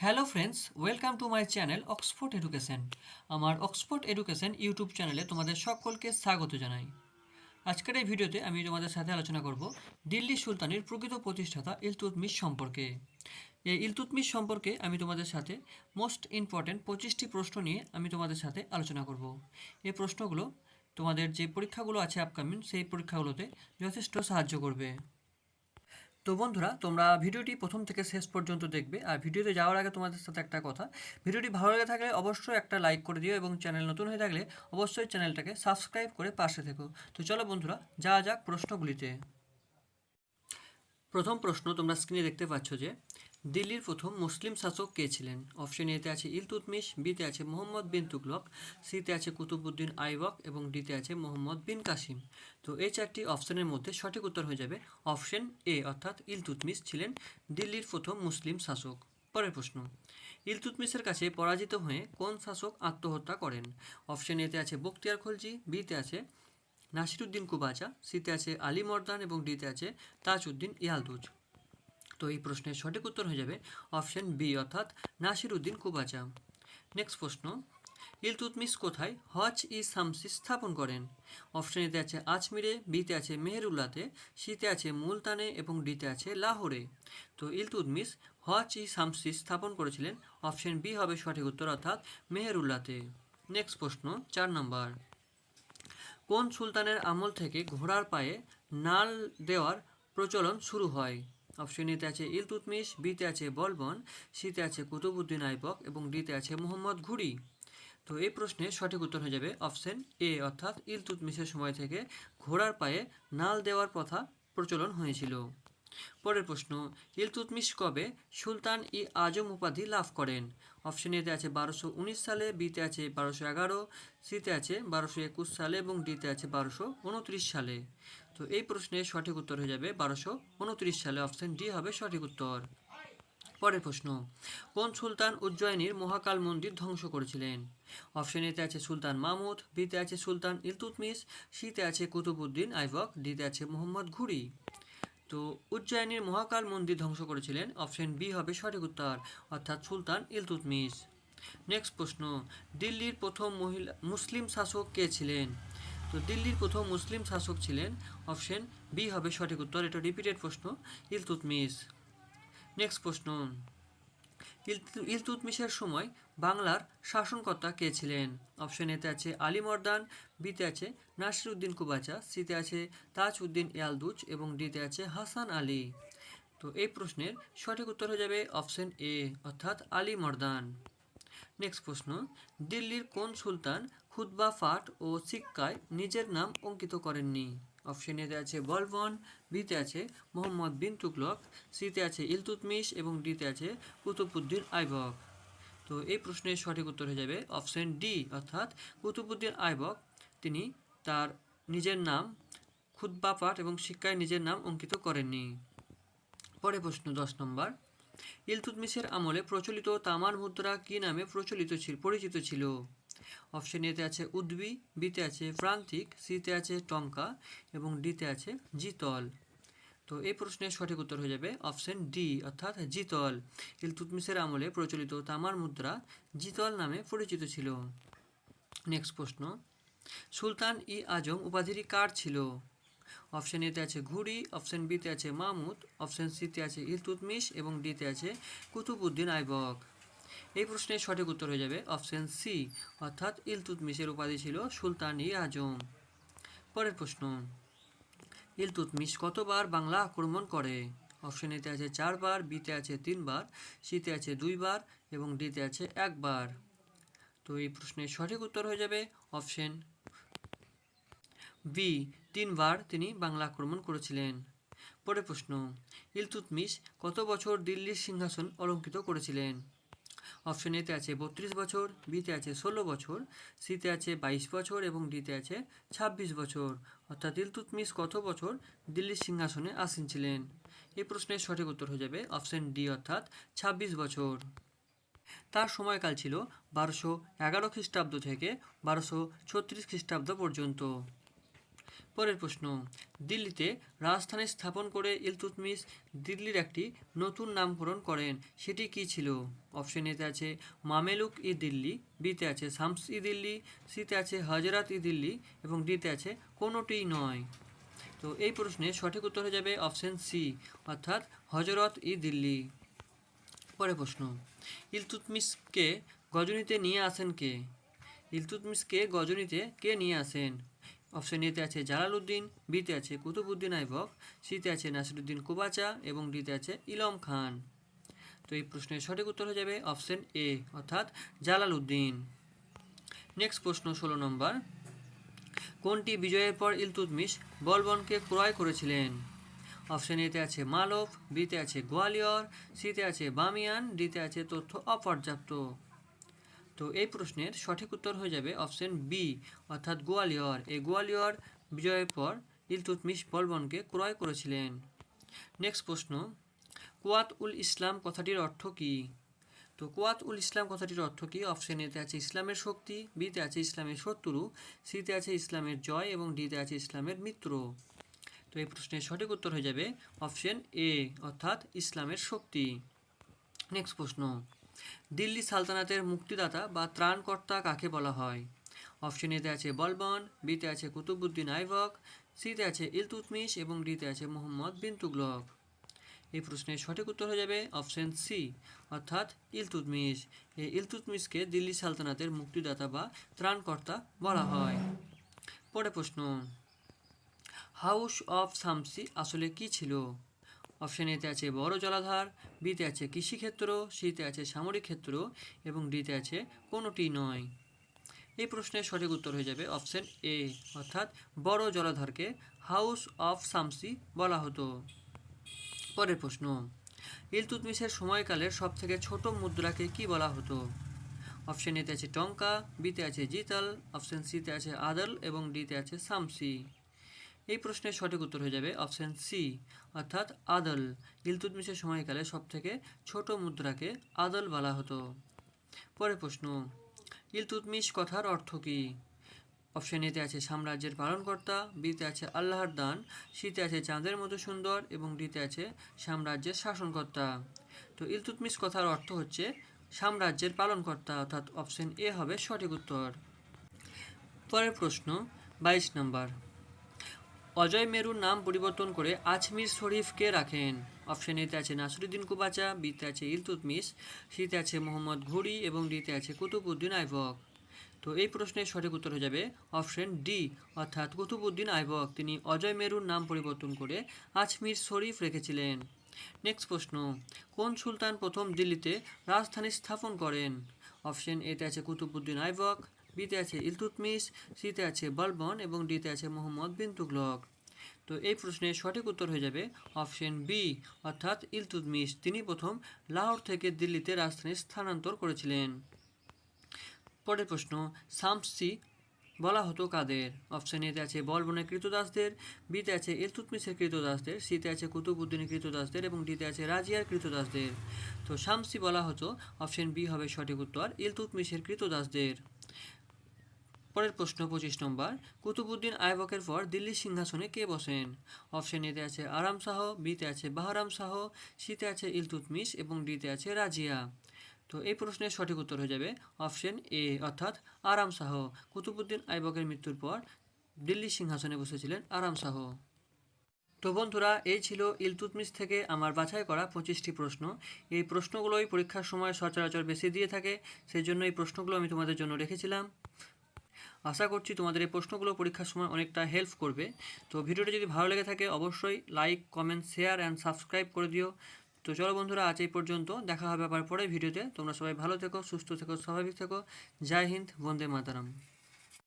Hello friends welcome to my channel Oxford education আমার Oxford education YouTube চ্যানেলে তোমাদের সকলকে স্বাগত জানাই। আজকের এই ভিডিওতে আমি তোমাদের সাথে আলোচনা করব দিল্লি সুলতানের প্রকৃত প্রতিষ্ঠাতা ইলতুতমিশ সম্পর্কে। এই ইলতুতমিশ সম্পর্কে আমি তোমাদের সাথে মোস্ট ইম্পর্ট্যান্ট পঁচিশটি প্রশ্ন নিয়ে আমি তোমাদের সাথে আলোচনা করব। এই প্রশ্নগুলো তোমাদের যে পরীক্ষাগুলো আছে আপকামিং সেই পরীক্ষাগুলোতে যথেষ্ট সাহায্য করবে। তো বন্ধুরা, তোমরা ভিডিওটি প্রথম থেকে শেষ পর্যন্ত দেখবে। আর ভিডিওতে যাওয়ার আগে তোমাদের সাথে একটা কথা। ভিডিওটি ভালো লেগে থাকলে অবশ্যই একটা লাইক করে দিও এবং চ্যানেল নতুন হয়ে থাকলে অবশ্যই চ্যানেলটাকে সাবস্ক্রাইব করে পাশে থেকো। তো চলো বন্ধুরা, যা যাক প্রশ্নগুলিতে। প্রথম প্রশ্ন তোমরা স্ক্রিনে দেখতে পাচ্ছ যে দিল্লির প্রথম মুসলিম শাসক কে ছিলেন? অপশন এতে আছে ইলতুতমিশ বিতে আছে মোহাম্মদ বিন তুগলক সিতে আছে কুতুবুদ্দিন আইবক এবং ডিতে আছে মোহাম্মদ বিন কাসিম। তো এই চারটি অপশনের মধ্যে সঠিক উত্তর হয়ে যাবে অপশন এ অর্থাৎ ইলতুতমিশ ছিলেন দিল্লির প্রথম মুসলিম শাসক। পরের প্রশ্ন, ইলতুতমিশের কাছে পরাজিত হয়ে কোন শাসক আত্মহত্যা করেন? অপশন এতে আছে বখতিয়ার খলজি বিতে আছে নাসিরুদ্দিন কুবাচা সিতে আছে আলী মর্দান এবং ডিতে আছে তাজউদ্দিন ইয়ালদুজ। তো এই প্রশ্নের সঠিক উত্তর হয়ে যাবে অপশন বি, অর্থাৎ নাসির উদ্দিন কুবাচা। নেক্সট প্রশ্ন ইলতুতমিশ কোথায়? হজ ই শামসি স্থাপন করেন। অপশন এতে আছে আজমিরে, বিতে আছে মেহেরুল্লাতে, সিতে আছে মুলতানে এবং ডিতে আছে লাহোরে। তো ইলতুতমিশ হজ ই শামসি স্থাপন করেছিলেন। অপশন বি হবে সঠিক উত্তর, অর্থাৎ মেহেরুল্লাতে। নেক্সট প্রশ্ন, চার নম্বর। কোন সুলতানের আমল থেকে ঘোড়ার পায়ে নাল দেওয়ার প্রচলন শুরু হয়? অপশন এতে আছে ইলতুতমিশ, বিতে আছে বলবন, সিতে আছে কুতুবুদ্দিন আইবক এবং ডিতে আছে মোহাম্মদ ঘুরি তো এই প্রশ্নে সঠিক উত্তর হয়ে যাবে অপশন এ, অর্থাৎ ইলতুতমিশের সময় থেকে ঘোড়ার পায়ে নাল দেওয়ার প্রথা প্রচলন হয়েছিল। পরের প্রশ্ন, ইলতুতমিশ কবে সুলতান ই আজম উপাধি লাভ করেন? অপশন এতে আছে বারোশো উনিশ সালে, বিতে আছে বারোশো এগারো, সিতে আছে বারোশো একুশ সালে এবং ডিতে আছে বারোশো উনত্রিশ সালে। তো এই প্রশ্নের সঠিক উত্তর হয়ে যাবে বারোশো উনত্রিশ সালে অপশন ডি হবে সঠিক উত্তর। পরের প্রশ্ন, কোন সুলতান উজ্জয়িনীর মহাকাল মন্দির ধ্বংস করেছিলেন? অপশন এতে আছে সুলতান মাহমুদ বিতে আছে সুলতান ইলতুতমিশ, সিতে আছে কুতুবুদ্দিন আইবক, ডিতে আছে মোহাম্মদ ঘুরি। তো উজ্জয়িনীর মহাকাল মন্দির ধ্বংস করেছিলেন, অপশন বি হবে সঠিক উত্তর, অর্থাৎ সুলতান ইলতুতমিশ। নেক্সট প্রশ্ন, দিল্লির প্রথম মহিলা, মুসলিম শাসক কে ছিলেন? তো দিল্লির প্রথম মুসলিম শাসক ছিলেন অপশন বি হবে সঠিক উত্তর, এটা রিপিটেড প্রশ্ন। ইলতুতমিশ নেক্সট প্রশ্ন। ইলতু- ইলতুতমিশের সময় বাংলার শাসনকর্তা কে ছিলেন? অপশন এতে আছে আলী মর্দান বিতে আছে নাসিরুদ্দিন কুবাচা সিতে আছে তাজ উদ্দিন ইয়ালদুজ এবং ডিতে আছে হাসান আলী। তো এই প্রশ্নের সঠিক উত্তর হয়ে যাবে অপশন এ অর্থাৎ আলী মর্দান। নেক্সট প্রশ্ন। দিল্লির কোন সুলতান খুতবা, ফাট ও সিক্কায় নিজের নাম অঙ্কিত করেননি। অপশন এতে আছে বলবন বিতে আছে মোহাম্মদ বিন তুগলক, সিতে আছে ইলতুতমিশ এবং ডিতে আছে কুতুবুদ্দিন আইবক। তো এই প্রশ্নের সঠিক উত্তর হয়ে যাবে অপশন ডি, অর্থাৎ কুতুবুদ্দিন আইবক, তিনি তার নিজের নাম খুতবা পাঠ এবং শিক্ষায় নিজের নাম অঙ্কিত করেননি। পরে প্রশ্ন দশ নম্বর, ইলতুতমিশের আমলে প্রচলিত তামার মুদ্রা কি নামে প্রচলিত ছিল, পরিচিত ছিল? অপশন এতে আছে উদ্বি বিতে আছে প্রান্তিক সিতে আছে টঙ্কা এবং ডিতে আছে জিতল। তো এই প্রশ্নের সঠিক উত্তর হয়ে যাবে অপশন ডি অর্থাৎ জিতল। ইলতুতমিশের আমলে প্রচলিত তামার মুদ্রা জিতল নামে পরিচিত ছিল। নেক্সট প্রশ্ন, সুলতান ই আজম উপাধিটি কার ছিল? অপশন এতে আছে ঘুড়ি অপশন বিতে আছে মাহমুদ অপশন সিতে আছে ইলতুতমিশ এবং ডিতে আছে কুতুবুদ্দিন আইবক। এই প্রশ্নের সঠিক উত্তর হয়ে যাবে অপশন সি, অর্থাৎ ইলতুতমিশের উপাধি ছিল সুলতান আজম। পরের প্রশ্ন, ইলতুতমিশ কতবার বাংলা আক্রমণ করে? অপশন এতে আছে চারবার, বিতে আছে তিনবার, সিতে আছে দুইবার এবং ডিতে আছে একবার। তো এই প্রশ্নের সঠিক উত্তর হয়ে যাবে অপশন বি, তিনবার তিনি বাংলা আক্রমণ করেছিলেন। পরের প্রশ্ন, ইলতুতমিশ কত বছর দিল্লির সিংহাসন অলঙ্কিত করেছিলেন? অপশন এতে আছে বত্রিশ বছর বিতে আছে ষোলো বছর সিতে আছে বাইশ বছর এবং ডিতে আছে ছাব্বিশ বছর। অর্থাৎ ইলতুতমিশ কত বছর? দিল্লির সিংহাসনে আসীন ছিলেন। এই প্রশ্নের সঠিক উত্তর হয়ে যাবে অপশন ডি অর্থাৎ ছাব্বিশ বছর। তার সময়কাল ছিল বারোশো এগারো খ্রিস্টাব্দ থেকে বারোশো ছত্রিশ খ্রিস্টাব্দ পর্যন্ত। পরের প্রশ্ন। দিল্লিতে রাজধানী স্থাপন করে ইলতুৎমিশ দিল্লির একটি নতুন নামকরণ করেন, সেটি কি ছিল? অপশন এতে আছে, মামেলুক ই দিল্লি, বিতে আছে, শামস ই দিল্লি, সিতে আছে, হজরত ই দিল্লি এবং ডিতে আছে কোনোটিই নয়। তো এই প্রশ্নের সঠিক উত্তর হয়ে যাবে অপশন সি, অর্থাৎ হজরত ই দিল্লি। পরের প্রশ্ন ইলতুৎমিশকে গজনীতে নিয়ে আসেন কে? ইলতুৎমিশকে গজনীতে কে নিয়ে আসেন? অপশন এতে আছে জালালউদ্দিন বিতে আছে কুতুবউদ্দিন আইবক সিতে আছে নাসিরুদ্দিন কুবাচা এবং ডিতে আছে ইলম খান। তো এই প্রশ্নের সঠিক উত্তর হয়ে যাবে অপশন এ, অর্থাৎ জালালউদ্দিন। নেক্সট প্রশ্ন ষোলো নম্বর। কোনটি বিজয়ের পর ইলতুৎমিশ বলবনকে ক্রয় করেছিলেন? অপশন এতে আছে মালব বিতে আছে গোয়ালিয়র সিতে আছে বামিয়ান ডিতে আছে তথ্য অপর্যাপ্ত। তো এই প্রশ্নের সঠিক উত্তর হয়ে যাবে অপশন বি অর্থাৎ গোয়ালিয়র। এই গোয়ালিয়র বিজয়ের পর ইলতুৎমিশ বলবনকে ক্রয় করেছিলেন। নেক্সট প্রশ্ন, কুয়াত উল ইসলাম কথাটির অর্থ কী? তো কুয়াত উল ইসলাম কথাটির অর্থ কী? অপশন এতে আছে ইসলামের শক্তি, বিতে আছে ইসলামের শত্রু, সিতে আছে ইসলামের জয় এবং ডিতে আছে ইসলামের মিত্র। তো এই প্রশ্নের সঠিক উত্তর হয়ে যাবে অপশন এ, অর্থাৎ ইসলামের শক্তি। নেক্সট প্রশ্ন দিল্লি সালতানাতের মুক্তিদাতা বা ত্রাণকর্তা কাকে বলা হয়? অপশন এতে আছে বলবন, বিতে আছে কুতুবুদ্দিন আইবক সিতে আছে ইলতুতমিশ এবং ডিতে আছে মোহাম্মদ বিন তুগলক এই প্রশ্নের সঠিক উত্তর হয়ে যাবে অপশন সি, অর্থাৎ ইলতুৎমিশ এই ইলতুতমিশকে দিল্লি সালতানাতের মুক্তিদাতা বা ত্রাণকর্তা বলা হয়। পরে প্রশ্ন, হাউস অফ সামসি আসলে কি ছিল? অপশন এতে আছে বড় জলাধার বিতে আছে কৃষিক্ষেত্র সিতে আছে সামরিক ক্ষেত্র এবং ডিতে আছে কোনোটি নয়। এই প্রশ্নের সঠিক উত্তর হয়ে যাবে অপশন এ অর্থাৎ বড় জলাধারকে হাউস অফ সামসি বলা হতো। পরের প্রশ্ন ইলতুৎমিশের সময়কালের সবথেকে ছোট মুদ্রাকে কি বলা হতো? অপশন এতে আছে টঙ্কা বিতে আছে জিতাল, অপশন সিতে আছে আদল এবং ডিতে আছে শামসি। এই প্রশ্নের সঠিক উত্তর হয়ে যাবে অপশান সি অর্থাৎ আদল। ইলতুৎমিশের সময়কালে সবথেকে ছোট মুদ্রাকে আদল বলা হতো। পরের প্রশ্ন ইলতুৎমিশ কথার অর্থ কী? অপশন এতে আছে সাম্রাজ্যের পালনকর্তা বিতে আছে আল্লাহর দান সিতে আছে চাঁদের মতো সুন্দর এবং ডিতে আছে সাম্রাজ্যের শাসনকর্তা। তো ইলতুৎমিশ কথার অর্থ হচ্ছে সাম্রাজ্যের পালনকর্তা, অর্থাৎ অপশন এ হবে সঠিক উত্তর। পরের প্রশ্ন, বাইশ নম্বর অজয় মেরুর নাম পরিবর্তন করে আজমির শরীফকে রাখেন। অপশন এতে আছে নাসরুদ্দিন কুবাচা, বিতে আছে ইলতুৎমিশ সিতে আছে মোহাম্মদ ঘুরি এবং ডিতে আছে কুতুবউদ্দিন আইবক। তো এই প্রশ্নের সঠিক উত্তর হয়ে যাবে অপশন ডি, অর্থাৎ কুতুবউদ্দিন আইবক। তিনি অজয় মেরুর নাম পরিবর্তন করে আজমির শরীফ রেখেছিলেন। নেক্সট প্রশ্ন, কোন সুলতান প্রথম দিল্লিতে রাজধানী স্থাপন করেন? অপশন এতে আছে কুতুবউদ্দিন আইবক, বিতে আছে ইলতুৎমিশ সিতে আছে বলবন এবং ডিতে আছে মোহাম্মদ বিন তুগলক তো এই প্রশ্নের সঠিক উত্তর হয়ে যাবে অপশন বি। অর্থাৎ ইলতুৎমিশ তিনি প্রথম লাহোর থেকে দিল্লিতে রাজধানী স্থানান্তর করেছিলেন। পরের প্রশ্ন শামসি বলা হতো কাদের? অপশন এতে আছে বলবনের কৃতদাসদের, বিতে আছে ইলতুৎমিশের কৃতদাসদের, সিতে আছে কুতুবউদ্দিনের কৃতদাসদের এবং ডিতে আছে রাজিয়ার কৃতদাসদের। তো শামসি বলা হতো, অপশন বি হবে সঠিক উত্তর ইলতুৎমিশের কৃতদাসদের। পরের প্রশ্ন, পঁচিশ নম্বর। কুতুবুদ্দিন আইবকের পর দিল্লির সিংহাসনে কে বসেন? অপশন এতে আছে আরাম শাহ বিতে আছে বাহারাম শাহ সিতে আছে ইলতুৎমিশ এবং ডিতে আছে রাজিয়া। তো এই প্রশ্নের সঠিক উত্তর হয়ে যাবে অপশন এ অর্থাৎ আরাম শাহ। কুতুবুদ্দিন আইবকের মৃত্যুর পর দিল্লির সিংহাসনে বসেছিলেন আরাম শাহ। তো বন্ধুরা, এই ছিল ইলতুতমিস থেকে আমার বাছাই করা পঁচিশটি প্রশ্ন। এই প্রশ্নগুলোই পরীক্ষার সময় সচরাচর বেশি দিয়ে থাকে সেই জন্য এই প্রশ্নগুলো আমি তোমাদের জন্য রেখেছিলাম। আশা করছি তোমাদের এই প্রশ্নগুলো পরীক্ষার সময় অনেকটা হেল্প করবে। তো ভিডিওটি যদি ভালো লেগে থাকে, অবশ্যই like comment share and subscribe করে দিও। তো চলো বন্ধুরা, আজ এই পর্যন্ত। দেখা হবে আবার পরে ভিডিওতে। তোমরা সবাই ভালো থেকো, সুস্থ থেকো, স্বাভাবিক থেকো। জয় হিন্দ, বন্দে মাতারাম।